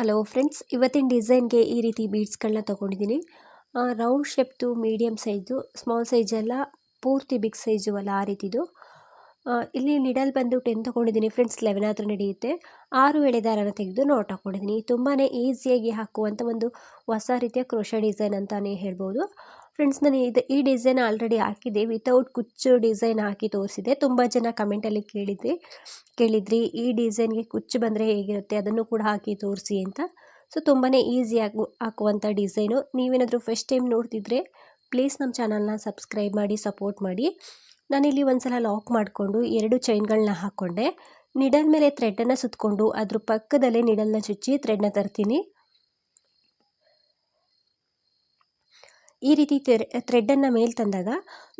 Hello friends ಇವತ್ತಿನ ಡಿಸೈನ್ಗೆ ಈ ರೀತಿ ಬೀಡ್ಸ್ಗಳನ್ನ ತೊಗೊಂಡಿದ್ದೀನಿ. ರೌಂಡ್ ಶೇಪ್ದು ಮೀಡಿಯಮ್ ಸೈಜು ಸ್ಮಾಲ್ ಸೈಜೆಲ್ಲ ಪೂರ್ತಿ ಬಿಗ್ ಸೈಜು ಅಲ್ಲ ಆ ರೀತಿದು. ಇಲ್ಲಿ ನಿಡಲ್ ಬಂದು ಟೆನ್ ತೊಗೊಂಡಿದ್ದೀನಿ ಫ್ರೆಂಡ್ಸ್ ಲೆವೆನ್ ಆದರೂ ನಡೆಯುತ್ತೆ. ಆರು ಎಳೆದಾರನ ತೆಗೆದು ನೋಟ್ ಹಾಕ್ಕೊಂಡಿದ್ದೀನಿ ತುಂಬಾ ಈಸಿಯಾಗಿ ಹಾಕುವಂಥ ಒಂದು ಹೊಸ ರೀತಿಯ ಕ್ರೋಶ ಡಿಸೈನ್ ಅಂತಲೇ ಹೇಳ್ಬೋದು. ಫ್ರೆಂಡ್ಸ್ ನಾನು ಇದು, ಈ ಡಿಸೈನ್ ಆಲ್ರೆಡಿ ಹಾಕಿದ್ದೆ ವಿತೌಟ್ ಕುಚ್ಚು ಡಿಸೈನ್ ಹಾಕಿ ತೋರಿಸಿದೆ. ತುಂಬ ಜನ ಕಮೆಂಟಲ್ಲಿ ಕೇಳಿದ್ರಿ ಕೇಳಿದ್ರಿ, ಈ ಡಿಸೈನ್ಗೆ ಕುಚ್ಚು ಬಂದರೆ ಹೇಗಿರುತ್ತೆ, ಅದನ್ನು ಕೂಡ ಹಾಕಿ ತೋರಿಸಿ ಅಂತ. ಸೊ ತುಂಬಾ ಈಸಿಯಾಗಿ ಹಾಕುವಂಥ ಡಿಸೈನು ನೀವೇನಾದರೂ ಫಸ್ಟ್ ಟೈಮ್ ನೋಡ್ತಿದ್ರೆ ಪ್ಲೀಸ್ ನಮ್ಮ ಚಾನಲ್ನ ಸಬ್ಸ್ಕ್ರೈಬ್ ಮಾಡಿ ಸಪೋರ್ಟ್ ಮಾಡಿ. ನಾನಿಲ್ಲಿ ಒಂದು ಸಲ ಲಾಕ್ ಮಾಡಿಕೊಂಡು ಎರಡು ಚೈನ್ಗಳನ್ನ ಹಾಕ್ಕೊಂಡೆ ನಿಡಲ್ ಮೇಲೆ ಥ್ರೆಡ್ಡನ್ನು ಸುತ್ತಕೊಂಡು ಅದ್ರ ಪಕ್ಕದಲ್ಲೇ ನಿಡಲ್ನ ಚುಚ್ಚಿ ಥ್ರೆಡ್ನ ತರ್ತೀನಿ. ಈ ರೀತಿ ಥ್ರೆಡ್ಡನ್ನು ಮೇಲೆ ತಂದಾಗ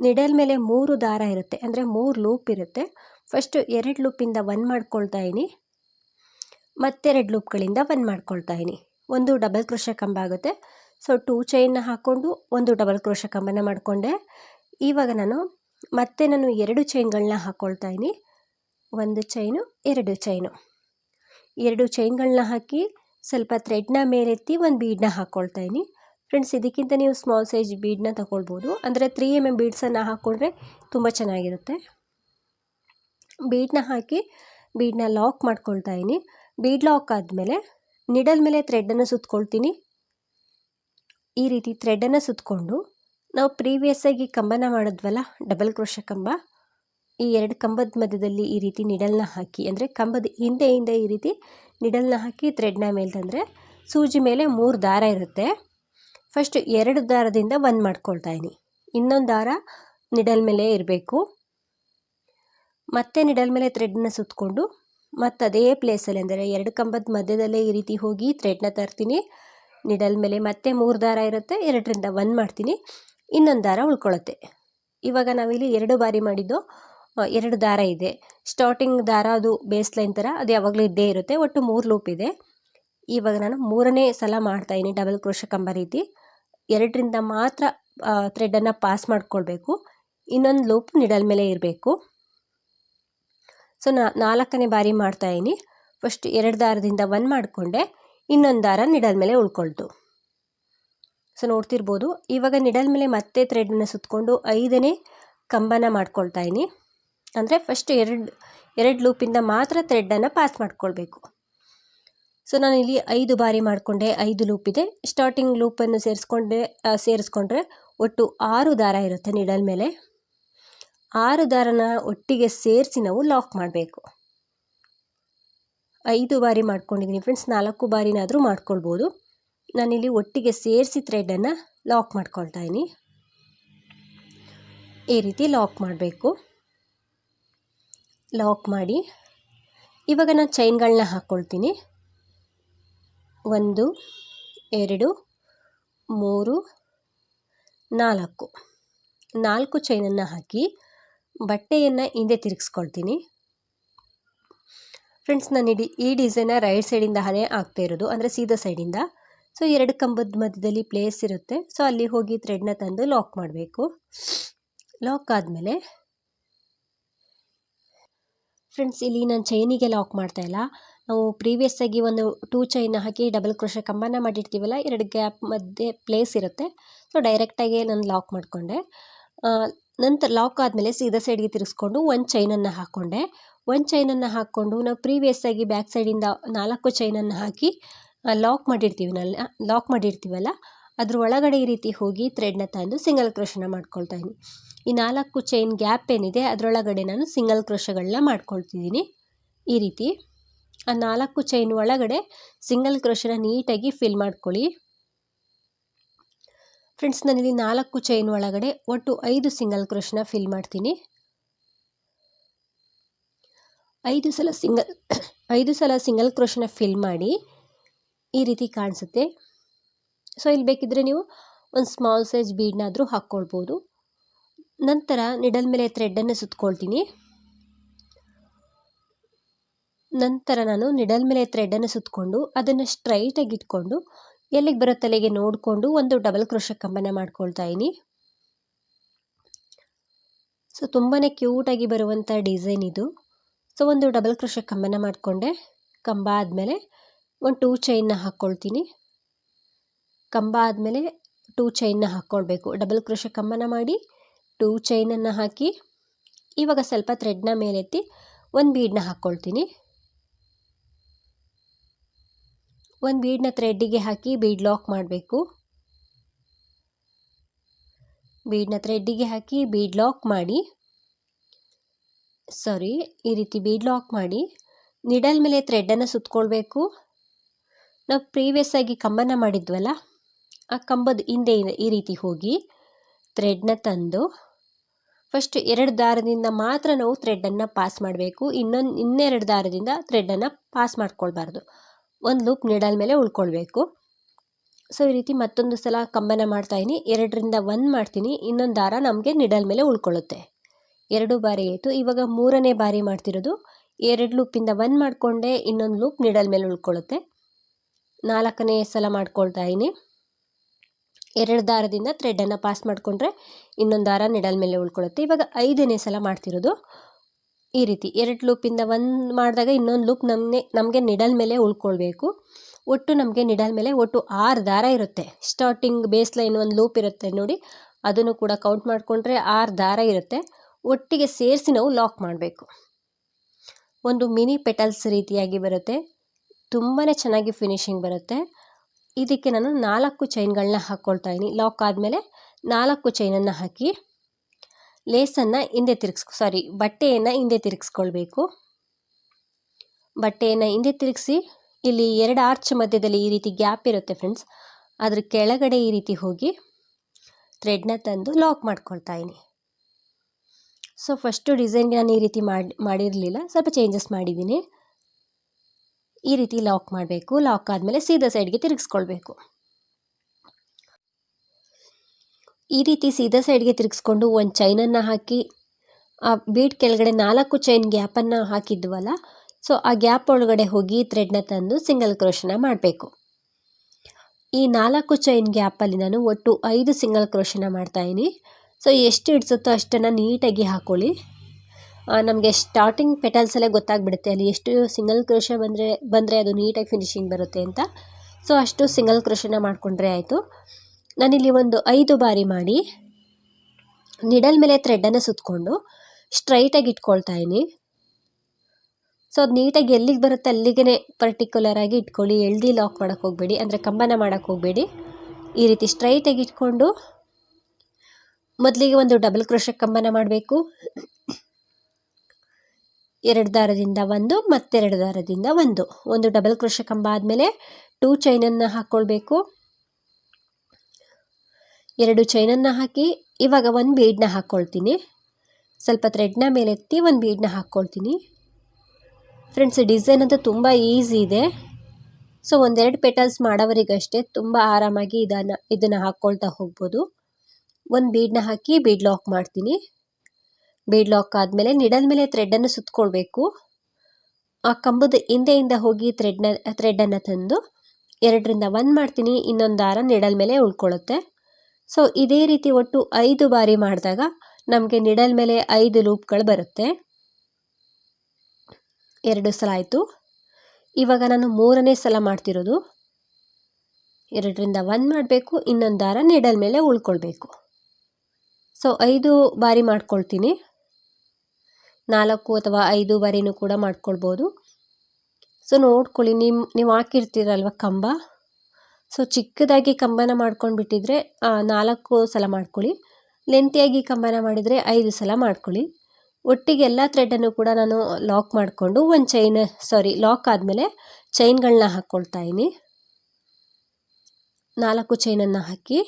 ನಿಡಲ್ ಮೇಲೆ ಮೂರು ದಾರ ಇರುತ್ತೆ. ಅಂದರೆ ಮೂರು ಲೂಪ್ ಇರುತ್ತೆ. ಫಸ್ಟು ಎರಡು ಲೂಪಿಂದ ಒನ್ ಮಾಡ್ಕೊಳ್ತಾ ಇನಿ. ಮತ್ತೆರಡು ಲೂಪ್ಗಳಿಂದ ಒನ್ ಮಾಡ್ಕೊಳ್ತಾ ಇನಿ. ಒಂದು ಡಬಲ್ ಕ್ರೋಶ ಕಂಬ ಆಗುತ್ತೆ. ಸೊ ಟೂ ಚೈನ್ನ ಹಾಕ್ಕೊಂಡು ಒಂದು ಡಬಲ್ ಕ್ರೋಶ ಕಂಬನ ಮಾಡಿಕೊಂಡೆ. ಇವಾಗ ನಾನು ಮತ್ತೆ ನಾನು ಎರಡು ಚೈನ್ಗಳನ್ನ ಹಾಕ್ಕೊಳ್ತಾ ಇನಿ. ಒಂದು ಚೈನು, ಎರಡು ಚೈನು. ಎರಡು ಚೈನ್ಗಳನ್ನ ಹಾಕಿ ಸ್ವಲ್ಪ ಥ್ರೆಡ್ನ ಮೇಲೆತ್ತಿ ಒಂದು ಬೀಡನ್ನ ಹಾಕ್ಕೊಳ್ತಾ ಇದ್ದೀನಿ ಫ್ರೆಂಡ್ಸ್ ಇದಕ್ಕಿಂತ ನೀವು ಸ್ಮಾಲ್ ಸೈಜ್ ಬೀಡನ್ನ ತಗೊಳ್ಬೋದು ಅಂದರೆ ತ್ರೀ ಎಂ ಎಂ ಬೀಡ್ಸನ್ನು ಹಾಕ್ಕೊಂಡ್ರೆ ತುಂಬ ಚೆನ್ನಾಗಿರುತ್ತೆ. ಬೀಡನ್ನ ಹಾಕಿ ಬೀಡನ್ನ ಲಾಕ್ ಮಾಡ್ಕೊಳ್ತಾ ಇದ್ದೀನಿ. ಬೀಡ್ ಲಾಕ್ ಆದಮೇಲೆ ನಿಡಲ್ ಮೇಲೆ ಥ್ರೆಡ್ಡನ್ನು ಸುತ್ಕೊಳ್ತೀನಿ. ಈ ರೀತಿ ಥ್ರೆಡ್ಡನ್ನು ಸುತ್ತಕೊಂಡು ನಾವು ಪ್ರೀವಿಯಸ್ಸಾಗಿ ಕಂಬನ ಮಾಡಿದ್ವಲ್ಲ ಡಬಲ್ ಕ್ರೋಶ ಕಂಬ, ಈ ಎರಡು ಕಂಬದ ಮಧ್ಯದಲ್ಲಿ ಈ ರೀತಿ ನಿಡಲ್ನ ಹಾಕಿ, ಅಂದರೆ ಕಂಬದ ಹಿಂದೆ ಹಿಂದೆ ಈ ರೀತಿ ನಿಡಲ್ನ ಹಾಕಿ ಥ್ರೆಡ್ನ ಮೇಲೆ ತಂದರೆ ಸೂಜಿ ಮೇಲೆ ಮೂರು ದಾರ ಇರುತ್ತೆ. ಫಸ್ಟ್ ಎರಡು ದಾರದಿಂದ ಒಂದು ಮಾಡ್ಕೊಳ್ತಾ ಇದ್ದೀನಿ. ಇನ್ನೊಂದು ದಾರ ನಿಡಲ್ ಮೇಲೆ ಇರಬೇಕು. ಮತ್ತೆ ನಿಡಲ್ ಮೇಲೆ ಥ್ರೆಡ್ನ ಸುತ್ತಕೊಂಡು ಮತ್ತು ಅದೇ ಪ್ಲೇಸಲ್ಲಿ ಅಂದರೆ ಎರಡು ಕಂಬದ ಮಧ್ಯದಲ್ಲೇ ಈ ರೀತಿ ಹೋಗಿ ಥ್ರೆಡ್ನ ತರ್ತೀನಿ. ನಿಡಲ್ ಮೇಲೆ ಮತ್ತೆ ಮೂರು ದಾರ ಇರುತ್ತೆ, ಎರಡರಿಂದ ಒಂದು ಮಾಡ್ತೀನಿ. ಇನ್ನೊಂದು ದಾರ ಉಳ್ಕೊಳ್ಳುತ್ತೆ ಇವಾಗ ನಾವಿಲ್ಲಿ ಎರಡು ಬಾರಿ ಮಾಡಿದ್ದು ಎರಡು ದಾರ ಇದೆ. ಸ್ಟಾರ್ಟಿಂಗ್ ದಾರ ಅದು ಬೇಸ್ ಲೈನ್ ಥರ ಅದು ಯಾವಾಗಲೂ ಇದ್ದೇ ಇರುತ್ತೆ. ಒಟ್ಟು ಮೂರು ಲೂಪ್ ಇದೆ. ಇವಾಗ ನಾನು ಮೂರನೇ ಸಲ ಮಾಡ್ತಾಯಿದ್ದೀನಿ ಡಬಲ್ ಕ್ರೋಶ ಕಂಬ ರೀತಿ. ಎರಡರಿಂದ ಮಾತ್ರ ಥ್ರೆಡನ್ನು ಪಾಸ್ ಮಾಡಿಕೊಳ್ಬೇಕು. ಇನ್ನೊಂದು ಲೂಪ್ ನಿಡಲ್ ಮೇಲೆ ಇರಬೇಕು. ಸೊ ನಾಲ್ಕನೇ ಬಾರಿ ಮಾಡ್ತಾಯಿದ್ದೀನಿ ಫಸ್ಟ್ ಎರಡು ದಾರದಿಂದ ಒನ್ ಮಾಡಿಕೊಂಡೆ, ಇನ್ನೊಂದು ದಾರ ನಿಡಲ್ ಮೇಲೆ ಉಳ್ಕೊಳ್ತು ಸೊ ನೋಡ್ತಿರ್ಬೋದು. ಇವಾಗ ನಿಡಲ್ ಮೇಲೆ ಮತ್ತೆ ಥ್ರೆಡನ್ನು ಸುತ್ತಕೊಂಡು ಐದನೇ ಕಂಬನ ಮಾಡ್ಕೊಳ್ತಾ ಇದ್ದೀನಿ ಅಂದರೆ ಫಸ್ಟ್ ಎರಡು ಎರಡು ಲೂಪಿಂದ ಮಾತ್ರ ಥ್ರೆಡನ್ನು ಪಾಸ್ ಮಾಡ್ಕೊಳ್ಬೇಕು. ಸೊ ನಾನಿಲ್ಲಿ ಐದು ಬಾರಿ ಮಾಡಿಕೊಂಡೆ, ಐದು ಲೂಪ್ ಇದೆ. ಸ್ಟಾರ್ಟಿಂಗ್ ಲೂಪನ್ನು ಸೇರಿಸ್ಕೊಂಡೆ ಸೇರಿಸ್ಕೊಂಡ್ರೆ ಒಟ್ಟು ಆರು ದಾರ ಇರುತ್ತೆ ನಿಡಲ್ ಮೇಲೆ. ಆರು ದಾರನ ಒಟ್ಟಿಗೆ ಸೇರಿಸಿ ನಾವು ಲಾಕ್ ಮಾಡಬೇಕು. ಐದು ಬಾರಿ ಮಾಡ್ಕೊಂಡಿದ್ದೀನಿ ಫ್ರೆಂಡ್ಸ್ ನಾಲ್ಕು ಬಾರಿನಾದರೂ ಮಾಡ್ಕೊಳ್ಬೋದು. ನಾನಿಲ್ಲಿ ಒಟ್ಟಿಗೆ ಸೇರಿಸಿ ಥ್ರೆಡನ್ನು ಲಾಕ್ ಮಾಡ್ಕೊಳ್ತಾ ಇದ್ದೀನಿ. ಈ ರೀತಿ ಲಾಕ್ ಮಾಡಬೇಕು. ಲಾಕ್ ಮಾಡಿ, ಇವಾಗ ನಾನು ಚೈನ್ಗಳನ್ನ ಹಾಕ್ಕೊಳ್ತೀನಿ ಒಂದು, ಎರಡು, ಮೂರು, ನಾಲ್ಕು. ನಾಲ್ಕು ಚೈನನ್ನು ಹಾಕಿ ಬಟ್ಟೆಯನ್ನು ಹಿಂದೆ ತಿರುಗಿಸ್ಕೊಳ್ತೀನಿ. ಫ್ರೆಂಡ್ಸ್, ನಾನು ಇಡೀ, ಈ ಡಿಸೈನ ರೈಟ್ ಸೈಡಿಂದನೇ ಆಗ್ತಾ ಇರೋದು, ಅಂದರೆ ಸೀದಾ ಸೈಡಿಂದ. ಸೊ, ಎರಡು ಕಂಬದ ಮಧ್ಯದಲ್ಲಿ ಪ್ಲೇಸ್ ಇರುತ್ತೆ. ಸೊ, ಅಲ್ಲಿ ಹೋಗಿ ಥ್ರೆಡ್ನ ತಂದು ಲಾಕ್ ಮಾಡಬೇಕು. ಲಾಕ್ ಆದಮೇಲೆ, ಫ್ರೆಂಡ್ಸ್, ಇಲ್ಲಿ ನಾನು ಚೈನಿಗೆ ಲಾಕ್ ಮಾಡ್ತಾ ನಾವು ಪ್ರೀವಿಯಸ್ಸಾಗಿ ಒಂದು ಟೂ ಚೈನ್ ಹಾಕಿ ಡಬಲ್ ಕ್ರೋಶ ಕಂಬನ ಮಾಡಿರ್ತೀವಲ್ಲ, ಎರಡು ಗ್ಯಾಪ್ ಮಧ್ಯೆ ಪ್ಲೇಸ್ ಇರುತ್ತೆ. ಸೊ ಡೈರೆಕ್ಟಾಗಿ ನಾನು ಲಾಕ್ ಮಾಡಿಕೊಂಡೆ. ನಂತರ ಲಾಕ್ ಆದಮೇಲೆ ಸೀದಾ ಸೈಡ್ಗೆ ತಿರುಗಿಸ್ಕೊಂಡು ಒಂದು ಚೈನನ್ನು ಹಾಕ್ಕೊಂಡೆ ಒಂದು ಚೈನನ್ನು ಹಾಕ್ಕೊಂಡು ನಾವು ಪ್ರೀವಿಯಸ್ಸಾಗಿ ಬ್ಯಾಕ್ ಸೈಡಿಂದ ನಾಲ್ಕು ಚೈನನ್ನು ಹಾಕಿ ಲಾಕ್ ಮಾಡಿರ್ತೀವಲ್ಲ ಲಾಕ್ ಮಾಡಿರ್ತೀವಲ್ಲ, ಅದ್ರ ಒಳಗಡೆ ಈ ರೀತಿ ಹೋಗಿ ಥ್ರೆಡ್ನ ತಂದು ಸಿಂಗಲ್ ಕ್ರೋಶನ ಮಾಡ್ಕೊಳ್ತಾ ಇದ್ದೀನಿ. ಈ ನಾಲ್ಕು ಚೈನ್ ಗ್ಯಾಪ್ ಏನಿದೆ, ಅದರೊಳಗಡೆ ನಾನು ಸಿಂಗಲ್ ಕ್ರೋಶಗಳನ್ನ ಮಾಡ್ಕೊಳ್ತಿದ್ದೀನಿ. ಈ ರೀತಿ. ಆ ನಾಲ್ಕು ಚೈನ್ ಒಳಗಡೆ ಸಿಂಗಲ್ ಕ್ರೋಶನ ನೀಟಾಗಿ ಫಿಲ್ ಮಾಡ್ಕೊಳ್ಳಿ. ಫ್ರೆಂಡ್ಸ್ ನಾನಿಲ್ಲಿ ನಾಲ್ಕು ಚೈನ್ ಒಳಗಡೆ ಒಟ್ಟು ಐದು ಸಿಂಗಲ್ ಕ್ರೋಶನ ಫಿಲ್ ಮಾಡ್ತೀನಿ. ಐದು ಸಲ ಸಿಂಗಲ್ ಐದು ಸಲ ಸಿಂಗಲ್ ಕ್ರೋಶನ ಫಿಲ್ ಮಾಡಿ ಈ ರೀತಿ ಕಾಣಿಸುತ್ತೆ. ಸೊ ಇಲ್ಲಿ ಬೇಕಿದ್ದರೆ ನೀವು ಒಂದು ಸ್ಮಾಲ್ ಸೈಜ್ ಬೀಡ್ನಾದರೂ ಹಾಕ್ಕೊಳ್ಬೋದು. ನಂತರ ನಿಡಲ್ ಮೇಲೆ ಥ್ರೆಡನ್ನು ಸುತ್ಕೊಳ್ತೀನಿ. ನಂತರ ನಾನು ನಿಡಲ್ ಮೇಲೆ ಥ್ರೆಡನ್ನು ಸುತ್ತಕೊಂಡು ಅದನ್ನು ಸ್ಟ್ರೈಟಾಗಿ ಇಟ್ಕೊಂಡು ಎಲ್ಲಿಗೆ ಬರೋ ತಲೆಗೆ ನೋಡಿಕೊಂಡು ಒಂದು ಡಬಲ್ ಕ್ರೋಶ ಕಂಬನ ಮಾಡ್ಕೊಳ್ತಾ ಇದ್ದೀನಿ. ಸೊ ತುಂಬಾ ಕ್ಯೂಟಾಗಿ ಬರುವಂಥ ಡಿಸೈನ್ ಇದು. ಸೊ ಒಂದು ಡಬಲ್ ಕ್ರೋಶ ಕಂಬನ ಮಾಡಿಕೊಂಡೆ. ಕಂಬ ಆದಮೇಲೆ ಒಂದು ಟೂ ಚೈನ್ನ ಹಾಕ್ಕೊಳ್ತೀನಿ ಕಂಬ ಆದಮೇಲೆ ಟೂ ಚೈನ್ನ ಹಾಕ್ಕೊಳ್ಬೇಕು ಡಬಲ್ ಕ್ರೋಶ ಕಂಬನ ಮಾಡಿ ಟೂ ಚೈನನ್ನು ಹಾಕಿ ಇವಾಗ ಸ್ವಲ್ಪ ಥ್ರೆಡ್ನ ಮೇಲೆತ್ತಿ ಒಂದು ಬೀಡನ್ನ ಹಾಕ್ಕೊಳ್ತೀನಿ ಒಂದು ಬೀಡನ್ನ ಥ್ರೆಡ್ಡಿಗೆ ಹಾಕಿ ಬೀಡ್ ಲಾಕ್ ಮಾಡಬೇಕು. ಬೀಡನ್ನ ಥ್ರೆಡ್ಡಿಗೆ ಹಾಕಿ ಬೀಡ್ ಲಾಕ್ ಮಾಡಿ. ಸಾರಿ ಈ ರೀತಿ ಬೀಡ್ ಲಾಕ್ ಮಾಡಿ. ನಿಡಲ್ ಮೇಲೆ ಥ್ರೆಡ್ಡನ್ನು ಸುತ್ತಕೊಳ್ಬೇಕು ನಾವು ಪ್ರೀವಿಯಸ್ ಆಗಿ ಕಂಬನ ಮಾಡಿದ್ವಲ್ಲ, ಆ ಕಂಬದ ಹಿಂದೆ ಈ ರೀತಿ ಹೋಗಿ ಥ್ರೆಡ್ನ ತಂದು ಫಸ್ಟ್ ಎರಡು ದಾರದಿಂದ ಮಾತ್ರ ನಾವು ಥ್ರೆಡ್ಡನ್ನು ಪಾಸ್ ಮಾಡಬೇಕು. ಇನ್ನೊಂದು, ಇನ್ನೆರಡು ದಾರದಿಂದ ಥ್ರೆಡ್ಡನ್ನು ಪಾಸ್ ಮಾಡ್ಕೊಳ್ಬಾರ್ದು. ಒಂದು ಲೂಪ್ ನೀಡಲ್ ಮೇಲೆ ಉಳ್ಕೊಳ್ಬೇಕು. ಸೊ, ಈ ರೀತಿ ಮತ್ತೊಂದು ಸಲ ಕಂಬನ ಮಾಡ್ತಾಯಿನಿ ಎರಡರಿಂದ ಒಂದು ಮಾಡ್ತೀನಿ. ಇನ್ನೊಂದು ದಾರ ನಮಗೆ ನಿಡಲ್ ಮೇಲೆ ಉಳ್ಕೊಳ್ಳುತ್ತೆ ಎರಡು ಬಾರಿ ಆಯಿತು. ಇವಾಗ ಮೂರನೇ ಬಾರಿ ಮಾಡ್ತಿರೋದು. ಎರಡು ಲೂಪಿಂದ ಒಂದು ಮಾಡಿಕೊಂಡೆ ಇನ್ನೊಂದು ಲೂಪ್ ನಿಡಲ್ ಮೇಲೆ ಉಳ್ಕೊಳ್ಳುತ್ತೆ ನಾಲ್ಕನೇ ಸಲ ಮಾಡ್ಕೊಳ್ತಾ ಇದ್ದೀನಿ ಎರಡು ದಾರದಿಂದ ಥ್ರೆಡನ್ನು ಪಾಸ್ ಮಾಡಿಕೊಂಡ್ರೆ ಇನ್ನೊಂದು ದಾರ ನಿಡಲ್ ಮೇಲೆ ಉಳ್ಕೊಳ್ಳುತ್ತೆ ಇವಾಗ ಐದನೇ ಸಲ ಮಾಡ್ತಿರೋದು. ಈ ರೀತಿ ಎರಡು ಲೂಪಿಂದ ಒಂದು ಮಾಡಿದಾಗ ಇನ್ನೊಂದು ಲೂಪ್ ನಮಗೆ ನಮಗೆ ನಿಡಲ್ ಮೇಲೆ ಉಳ್ಕೊಳ್ಬೇಕು. ಒಟ್ಟು ನಮಗೆ ನಿಡಲ್ ಮೇಲೆ ಒಟ್ಟು ಆರು ದಾರ ಇರುತ್ತೆ. ಸ್ಟಾರ್ಟಿಂಗ್ ಬೇಸ್ ಲೈನ್ ಒಂದು ಲೂಪ್ ಇರುತ್ತೆ ನೋಡಿ. ಅದನ್ನು ಕೂಡ ಕೌಂಟ್ ಮಾಡಿಕೊಂಡ್ರೆ ಆರು ದಾರ ಇರುತ್ತೆ. ಒಟ್ಟಿಗೆ ಸೇರಿಸಿ ನಾವು ಲಾಕ್ ಮಾಡಬೇಕು. ಒಂದು ಮಿನಿ ಪೆಟಲ್ಸ್ ರೀತಿಯಾಗಿ ಬರುತ್ತೆ. ತುಂಬಾ ಚೆನ್ನಾಗಿ ಫಿನಿಶಿಂಗ್ ಬರುತ್ತೆ. ಇದಕ್ಕೆ ನಾನು ನಾಲ್ಕು ಚೈನ್ಗಳನ್ನ ಹಾಕ್ಕೊಳ್ತಾ ಇದ್ದೀನಿ ಲಾಕ್ ಆದಮೇಲೆ ನಾಲ್ಕು ಚೈನನ್ನು ಹಾಕಿ ಲೇಸನ್ನು ಹಿಂದೆ ತಿರುಗಿಸ್ ಸಾರಿ ಬಟ್ಟೆಯನ್ನು ಹಿಂದೆ ತಿರುಗಿಸ್ಕೊಳ್ಬೇಕು. ಬಟ್ಟೆಯನ್ನು ಹಿಂದೆ ತಿರುಗಿಸಿ, ಇಲ್ಲಿ ಎರಡು ಆರ್ಚ್ ಮಧ್ಯದಲ್ಲಿ ಈ ರೀತಿ ಗ್ಯಾಪ್ ಇರುತ್ತೆ ಫ್ರೆಂಡ್ಸ್ ಅದ್ರ ಕೆಳಗಡೆ ಈ ರೀತಿ ಹೋಗಿ ಥ್ರೆಡ್ನ ತಂದು ಲಾಕ್ ಮಾಡ್ಕೊಳ್ತಾ ಇದ್ದೀನಿ ಸೊ ಫಸ್ಟು ಡಿಸೈನ್ಗೆ ನಾನು ಈ ರೀತಿ ಮಾಡಿ, ಮಾಡಿರಲಿಲ್ಲ. ಸ್ವಲ್ಪ ಚೇಂಜಸ್ ಮಾಡಿದ್ದೀನಿ ಈ ರೀತಿ ಲಾಕ್ ಮಾಡಬೇಕು. ಲಾಕ್ ಆದಮೇಲೆ ಸೀದಾ ಸೈಡ್ಗೆ ತಿರುಗಿಸ್ಕೊಳ್ಬೇಕು. ಈ ರೀತಿ ಸೀದಾ ಸೈಡ್ಗೆ ತಿರುಗಿಸ್ಕೊಂಡು ಒಂದು ಚೈನನ್ನು ಹಾಕಿ, ಆ ಬೀಟ್ ಕೆಳಗಡೆ ನಾಲ್ಕು ಚೈನ್ ಗ್ಯಾಪನ್ನು ಹಾಕಿದ್ವಲ್ಲ ಸೊ ಆ ಗ್ಯಾಪ್ ಒಳಗಡೆ ಹೋಗಿ ಥ್ರೆಡ್ನ ತಂದು ಸಿಂಗಲ್ ಕ್ರೋಶನ ಮಾಡಬೇಕು. ಈ ನಾಲ್ಕು ಚೈನ್ ಗ್ಯಾಪಲ್ಲಿ ನಾನು ಒಟ್ಟು ಐದು ಸಿಂಗಲ್ ಕ್ರೋಶನ ಮಾಡ್ತಾಯಿನಿ ಸೊ ಎಷ್ಟು ಹಿಡ್ಸುತ್ತೋ ಅಷ್ಟನ್ನು ನೀಟಾಗಿ ಹಾಕ್ಕೊಳ್ಳಿ ನಮಗೆ ಸ್ಟಾರ್ಟಿಂಗ್ ಪೆಟಲ್ಸಲ್ಲೇ ಗೊತ್ತಾಗ್ಬಿಡುತ್ತೆ, ಅಲ್ಲಿ ಎಷ್ಟು ಸಿಂಗಲ್ ಕ್ರೋಶ ಬಂದರೆ ಬಂದರೆ ಅದು ನೀಟಾಗಿ ಫಿನಿಶಿಂಗ್ ಬರುತ್ತೆ ಅಂತ. ಸೊ ಅಷ್ಟು ಸಿಂಗಲ್ ಕ್ರೋಶನ ಮಾಡಿಕೊಂಡ್ರೆ ಆಯಿತು. ನಾನಿಲ್ಲಿ ಒಂದು ಐದು ಬಾರಿ ಮಾಡಿ ನಿಡಲ್ ಮೇಲೆ ಥ್ರೆಡ್ಡನ್ನು ಸುತ್ತಕೊಂಡು ಸ್ಟ್ರೈಟಾಗಿ ಇಟ್ಕೊಳ್ತಾ ಇದ್ದೀನಿ. ಸೊ ಅದು ನೀಟಾಗಿ ಎಲ್ಲಿಗೆ ಬರುತ್ತೆ ಅಲ್ಲಿಗೆ ಪರ್ಟಿಕ್ಯುಲರಾಗಿ ಇಟ್ಕೊಳ್ಳಿ, ಎಳ್ದು ಲಾಕ್ ಮಾಡೋಕ್ಕೆ ಹೋಗಬೇಡಿ, ಅಂದರೆ ಕಂಬನ ಮಾಡೋಕ್ಕೆ ಹೋಗಬೇಡಿ. ಈ ರೀತಿ ಸ್ಟ್ರೈಟಾಗಿ ಇಟ್ಕೊಂಡು ಮೊದಲಿಗೆ ಒಂದು ಡಬಲ್ ಕ್ರೋಶಕ್ ಕಂಬನ ಮಾಡಬೇಕು. ಎರಡು ದಾರದಿಂದ ಒಂದು, ಮತ್ತೆರಡು ದಾರದಿಂದ ಒಂದು. ಒಂದು ಡಬಲ್ ಕ್ರೋಶ ಕಂಬ ಆದಮೇಲೆ ಟೂ ಚೈನನ್ನು ಹಾಕ್ಕೊಳ್ಬೇಕು ಎರಡು ಚೈನನ್ನು ಹಾಕಿ, ಇವಾಗ ಒಂದು ಬೀಡನ್ನ ಹಾಕ್ಕೊಳ್ತೀನಿ ಸ್ವಲ್ಪ ಥ್ರೆಡ್ನ ಮೇಲೆ ಎತ್ತಿ ಒಂದು ಬೀಡನ್ನ ಹಾಕ್ಕೊಳ್ತೀನಿ ಫ್ರೆಂಡ್ಸ್ ಡಿಸೈನ್ ಅಂತ ತುಂಬ ಈಸಿ ಇದೆ. ಸೊ ಒಂದೆರಡು ಪೆಟಲ್ಸ್ ಮಾಡೋವರಿಗಷ್ಟೇ ತುಂಬ ಆರಾಮಾಗಿ ಇದನ್ನು ಇದನ್ನು ಹಾಕ್ಕೊಳ್ತಾ ಹೋಗ್ಬೋದು. ಒಂದು ಬೀಡನ್ನ ಹಾಕಿ ಬೀಡ್ ಲಾಕ್ ಮಾಡ್ತೀನಿ. ಬೀಡ್ ಲಾಕ್ ಆದಮೇಲೆ ನಿಡಲ್ ಮೇಲೆ ಥ್ರೆಡ್ಡನ್ನು ಸುತ್ತಕೊಳ್ಬೇಕು ಆ ಕಂಬದ ಹಿಂದೆಯಿಂದ ಹೋಗಿ ಥ್ರೆಡ್ನ ಥ್ರೆಡ್ಡನ್ನು ತಂದು ಎರಡರಿಂದ ಒಂದು ಮಾಡ್ತೀನಿ, ಇನ್ನೊಂದು ದಾರ ನಿಡಲ್ ಮೇಲೆ ಉಳ್ಕೊಳ್ಳುತ್ತೆ. ಸೊ ಇದೇ ರೀತಿ ಒಟ್ಟು ಐದು ಬಾರಿ ಮಾಡಿದಾಗ ನಮಗೆ ನಿಡಲ್ ಮೇಲೆ ಐದು ಲೂಪ್ಗಳು ಬರುತ್ತೆ. ಎರಡು ಸಲ ಆಯಿತು. ಇವಾಗ ನಾನು ಮೂರನೇ ಸಲ ಮಾಡ್ತಿರೋದು. ಎರಡರಿಂದ ಒಂದು ಮಾಡಬೇಕು, ಇನ್ನೊಂದು ದಾರ ನಿಡಲ್ ಮೇಲೆ ಉಳ್ಕೊಳ್ಬೇಕು. ಸೊ ಐದು ಬಾರಿ ಮಾಡ್ಕೊಳ್ತೀನಿ. ನಾಲ್ಕು ಅಥವಾ ಐದು ಬಾರಿನೂ ಕೂಡ ಮಾಡ್ಕೊಳ್ಬೋದು. ಸೊ ನೋಡ್ಕೊಳ್ಳಿ ನಿಮ್ಮ ನೀವು ಹಾಕಿರ್ತೀರಲ್ವ ಕಂಬ? ಸೊ ಚಿಕ್ಕದಾಗಿ ಕಂಬನ ಮಾಡ್ಕೊಂಡು ಬಿಟ್ಟಿದ್ರೆ ನಾಲ್ಕು ಸಲ ಮಾಡ್ಕೊಳ್ಳಿ. ಲೆಂತಿಯಾಗಿ ಕಂಬನ ಮಾಡಿದರೆ ಐದು ಸಲ ಮಾಡ್ಕೊಳ್ಳಿ. ಒಟ್ಟಿಗೆ ಎಲ್ಲ ಥ್ರೆಡನ್ನು ಕೂಡ ನಾನು ಲಾಕ್ ಮಾಡಿಕೊಂಡು ಒಂದು ಚೈನ್ ಸಾರಿ ಲಾಕ್ ಆದಮೇಲೆ ಚೈನ್ಗಳನ್ನ ಹಾಕ್ಕೊಳ್ತಾ ಇದ್ದೀನಿ. ನಾಲ್ಕು ಚೈನನ್ನು ಹಾಕಿ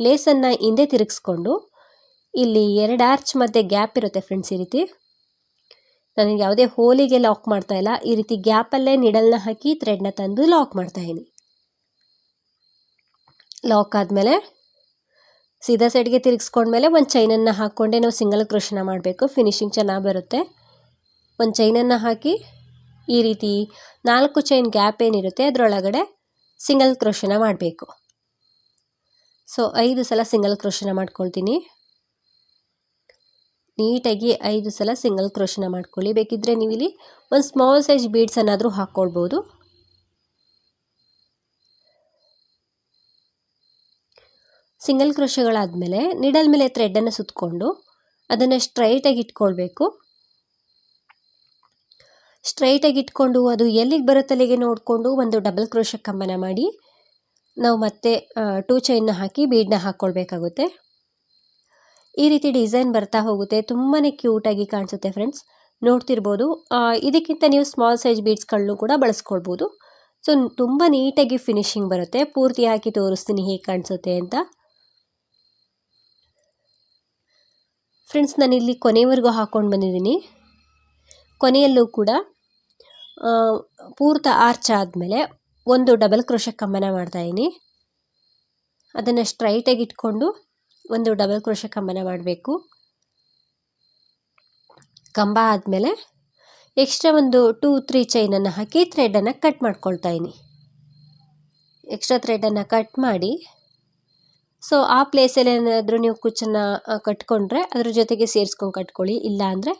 ಲೇಸನ್ನು ಹಿಂದೆ ತಿರುಗಿಸ್ಕೊಂಡು, ಇಲ್ಲಿ ಎರಡು ಆರ್ಚ್ ಮಧ್ಯೆ ಗ್ಯಾಪ್ ಇರುತ್ತೆ ಫ್ರೆಂಡ್ಸ್ ಈ ರೀತಿ. ನನಗೆ ಯಾವುದೇ ಹೋಲಿಗೆ ಲಾಕ್ ಮಾಡ್ತಾ ಇಲ್ಲ. ಈ ರೀತಿ ಗ್ಯಾಪಲ್ಲೇ ನಿಡಲ್ನ ಹಾಕಿ ಥ್ರೆಡ್ನ ತಂದು ಲಾಕ್ ಮಾಡ್ತಾ ಇದ್ದೀನಿ. ಲಾಕ್ ಆದಮೇಲೆ ಸೀದಾ ಸೈಡ್ಗೆ ತಿರುಗಿಸ್ಕೊಂಡ್ಮೇಲೆ ಒಂದು ಚೈನನ್ನು ಹಾಕ್ಕೊಂಡೆ ನಾವು ಸಿಂಗಲ್ ಕ್ರೋಶನ ಮಾಡಬೇಕು. ಫಿನಿಶಿಂಗ್ ಚೆನ್ನಾಗಿ ಬರುತ್ತೆ. ಒಂದು ಚೈನನ್ನು ಹಾಕಿ ಈ ರೀತಿ ನಾಲ್ಕು ಚೈನ್ ಗ್ಯಾಪ್ ಏನಿರುತ್ತೆ ಅದರೊಳಗಡೆ ಸಿಂಗಲ್ ಕ್ರೋಶನ ಮಾಡಬೇಕು. ಸೊ ಐದು ಸಲ ಸಿಂಗಲ್ ಕ್ರೋಶನ ಮಾಡ್ಕೊಳ್ತೀನಿ. ನೀಟಾಗಿ ಐದು ಸಲ ಸಿಂಗಲ್ ಕ್ರೋಶನ ಮಾಡ್ಕೊಳ್ಳಿ. ಬೇಕಿದ್ದರೆ ನೀವು ಇಲ್ಲಿ ಒಂದು ಸ್ಮಾಲ್ ಸೈಜ್ ಬೀಡ್ಸ್ ಅನ್ನಾದರೂ ಹಾಕ್ಕೊಳ್ಬೋದು. ಸಿಂಗಲ್ ಕ್ರೋಶಗಳಾದಮೇಲೆ ನಿಡಲ್ ಮೇಲೆ ಥ್ರೆಡ್ಡನ್ನು ಸುತ್ತಕೊಂಡು ಅದನ್ನು ಸ್ಟ್ರೈಟಾಗಿ ಇಟ್ಕೊಳ್ಬೇಕು. ಸ್ಟ್ರೈಟಾಗಿ ಇಟ್ಕೊಂಡು ಅದು ಎಲ್ಲಿಗೆ ಬರುತ್ತೆ ಅಲ್ಲಿಗೆ ನೋಡಿಕೊಂಡು ಒಂದು ಡಬಲ್ ಕ್ರೋಶ ಕಂಬನ ಮಾಡಿ ನಾವು ಮತ್ತೆ ಟೂ ಚೈನ್ನ ಹಾಕಿ ಬೀಡನ್ನ ಹಾಕ್ಕೊಳ್ಬೇಕಾಗುತ್ತೆ. ಈ ರೀತಿ ಡಿಸೈನ್ ಬರ್ತಾ ಹೋಗುತ್ತೆ. ತುಂಬಾ ಕ್ಯೂಟಾಗಿ ಕಾಣಿಸುತ್ತೆ ಫ್ರೆಂಡ್ಸ್ ನೋಡ್ತಿರ್ಬೋದು. ಇದಕ್ಕಿಂತ ನೀವು ಸ್ಮಾಲ್ ಸೈಜ್ ಬೀಡ್ಸ್ಗಳನ್ನೂ ಕೂಡ ಬಳಸ್ಕೊಳ್ಬೋದು. ಸೊ ತುಂಬ ನೀಟಾಗಿ ಫಿನಿಶಿಂಗ್ ಬರುತ್ತೆ. ಪೂರ್ತಿ ಹಾಕಿ ತೋರಿಸ್ತೀನಿ ಹೇಗೆ ಕಾಣಿಸುತ್ತೆ ಅಂತ. ಫ್ರೆಂಡ್ಸ್ ನಾನು ಇಲ್ಲಿ ಕೊನೆವರೆಗೂ ಹಾಕ್ಕೊಂಡು ಬಂದಿದ್ದೀನಿ. ಕೊನೆಯಲ್ಲೂ ಕೂಡ ಪೂರ್ತ ಆರ್ಚ್ ಆದಮೇಲೆ ಒಂದು ಡಬಲ್ ಕ್ರೋಶ ಕಂಬನ ಮಾಡ್ತಾಯಿದ್ದೀನಿ ಅದನ್ನು ಸ್ಟ್ರೈಟಾಗಿ ಇಟ್ಕೊಂಡು ಒಂದು ಡಬಲ್ ಕ್ರೋಶ ಕಂಬನ ಮಾಡಬೇಕು. ಕಂಬ ಆದಮೇಲೆ ಎಕ್ಸ್ಟ್ರಾ ಒಂದು ಟೂ ತ್ರೀ ಚೈನನ್ನು ಹಾಕಿ ಥ್ರೆಡನ್ನು ಕಟ್ ಮಾಡ್ಕೊಳ್ತಾಯಿನಿ ಎಕ್ಸ್ಟ್ರಾ ಥ್ರೆಡನ್ನು ಕಟ್ ಮಾಡಿ ಸೊ ಆ ಪ್ಲೇಸಲ್ಲಿ ಏನಾದರೂ ನೀವು ಕುಚ್ಚನ್ನು ಕಟ್ಕೊಂಡ್ರೆ ಅದ್ರ ಜೊತೆಗೆ ಸೇರಿಸ್ಕೊಂಡು ಕಟ್ಕೊಳ್ಳಿ. ಇಲ್ಲ ಅಂದರೆ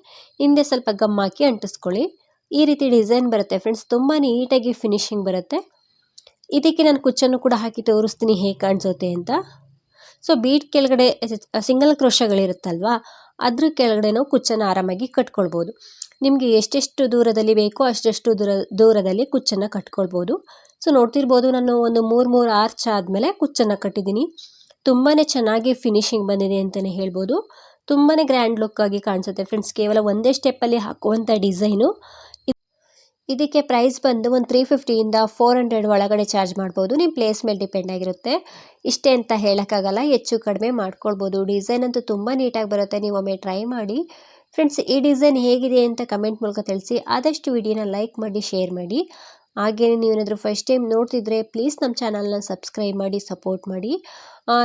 ಹಿಂದೆ ಸ್ವಲ್ಪ ಗಮ್ ಹಾಕಿ ಅಂಟಿಸ್ಕೊಳ್ಳಿ. ಈ ರೀತಿ ಡಿಸೈನ್ ಬರುತ್ತೆ ಫ್ರೆಂಡ್ಸ್ ತುಂಬ ನೀಟಾಗಿ ಫಿನಿಶಿಂಗ್ ಬರುತ್ತೆ. ಇದಕ್ಕೆ ನಾನು ಕುಚ್ಚನ್ನು ಕೂಡ ಹಾಕಿ ತೋರಿಸ್ತೀನಿ ಹೇಗೆ ಕಾಣಿಸುತ್ತೆ ಅಂತ. ಸೊ ಬೀಟ್ ಕೆಳಗಡೆ ಸಿಂಗಲ್ ಕ್ರೋಶಗಳಿರುತ್ತಲ್ವಾ, ಅದ್ರ ಕೆಳಗಡೆ ನಾವು ಕುಚ್ಚನ್ನು ಆರಾಮಾಗಿ ಕಟ್ಕೊಳ್ಬೋದು. ನಿಮಗೆ ಎಷ್ಟೆಷ್ಟು ದೂರದಲ್ಲಿ ಬೇಕೋ ಅಷ್ಟೆಷ್ಟು ದೂರ, ದೂರದಲ್ಲಿ ಕುಚ್ಚನ್ನು ಕಟ್ಕೊಳ್ಬೋದು. ಸೊ ನೋಡ್ತಿರ್ಬೋದು ನಾನು ಒಂದು ಮೂರು ಮೂರು ಆರ್ಚ್ ಆದಮೇಲೆ ಕುಚ್ಚನ್ನು ಕಟ್ಟಿದ್ದೀನಿ. ತುಂಬಾ ಚೆನ್ನಾಗಿ ಫಿನಿಶಿಂಗ್ ಬಂದಿದೆ ಅಂತಲೇ ಹೇಳ್ಬೋದು. ತುಂಬಾ ಗ್ರ್ಯಾಂಡ್ ಲುಕ್ ಆಗಿ ಕಾಣಿಸುತ್ತೆ ಫ್ರೆಂಡ್ಸ್ ಕೇವಲ ಒಂದೇ ಸ್ಟೆಪ್ಪಲ್ಲಿ ಹಾಕುವಂಥ ಡಿಸೈನು ಇದಕ್ಕೆ ಪ್ರೈಸ್ ಬಂದು ಒಂದು ತ್ರೀ ಫಿಫ್ಟಿಯಿಂದ ಫೋರ್ ಹಂಡ್ರೆಡ್ ಒಳಗಡೆ ಚಾರ್ಜ್ ಮಾಡ್ಬೋದು. ನಿಮ್ಮ ಪ್ಲೇಸ್ ಮೇಲೆ ಡಿಪೆಂಡ್ ಆಗಿರುತ್ತೆ. ಇಷ್ಟೇ ಅಂತ ಹೇಳೋಕ್ಕಾಗಲ್ಲ, ಹೆಚ್ಚು ಕಡಿಮೆ ಮಾಡ್ಕೊಳ್ಬೋದು. ಡಿಸೈನ್ ಅಂತೂ ತುಂಬ ನೀಟಾಗಿ ಬರುತ್ತೆ. ನೀವು ಒಮ್ಮೆ ಟ್ರೈ ಮಾಡಿ. ಫ್ರೆಂಡ್ಸ್ ಈ ಡಿಸೈನ್ ಹೇಗಿದೆ ಅಂತ ಕಮೆಂಟ್ ಮೂಲಕ ತಿಳಿಸಿ. ಆದಷ್ಟು ವಿಡಿಯೋನ ಲೈಕ್ ಮಾಡಿ ಶೇರ್ ಮಾಡಿ. ಹಾಗೆಯೇ ನೀವೇನಾದರೂ ಫಸ್ಟ್ ಟೈಮ್ ನೋಡ್ತಿದ್ರೆ ಪ್ಲೀಸ್ ನಮ್ಮ ಚಾನಲ್ನ ಸಬ್ಸ್ಕ್ರೈಬ್ ಮಾಡಿ ಸಪೋರ್ಟ್ ಮಾಡಿ.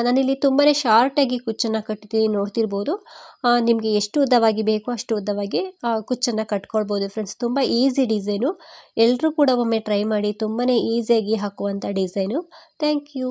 ನಾನಿಲ್ಲಿ ತುಂಬಾ ಶಾರ್ಟಾಗಿ ಕುಚ್ಚನ್ನು ಕಟ್ಟಿದ್ದೀನಿ ನೋಡ್ತಿರ್ಬೋದು. ನಿಮಗೆ ಎಷ್ಟು ಉದ್ದವಾಗಿ ಬೇಕೋ ಅಷ್ಟು ಉದ್ದವಾಗಿ ಕುಚ್ಚನ್ನು ಕಟ್ಕೊಳ್ಬೋದು ಫ್ರೆಂಡ್ಸ್ ತುಂಬ ಈಸಿ ಡಿಸೈನು ಎಲ್ಲರೂ ಕೂಡ ಒಮ್ಮೆ ಟ್ರೈ ಮಾಡಿ ತುಂಬಾ ಈಸಿಯಾಗಿ ಹಾಕುವಂಥ ಡಿಸೈನು ಥ್ಯಾಂಕ್ ಯು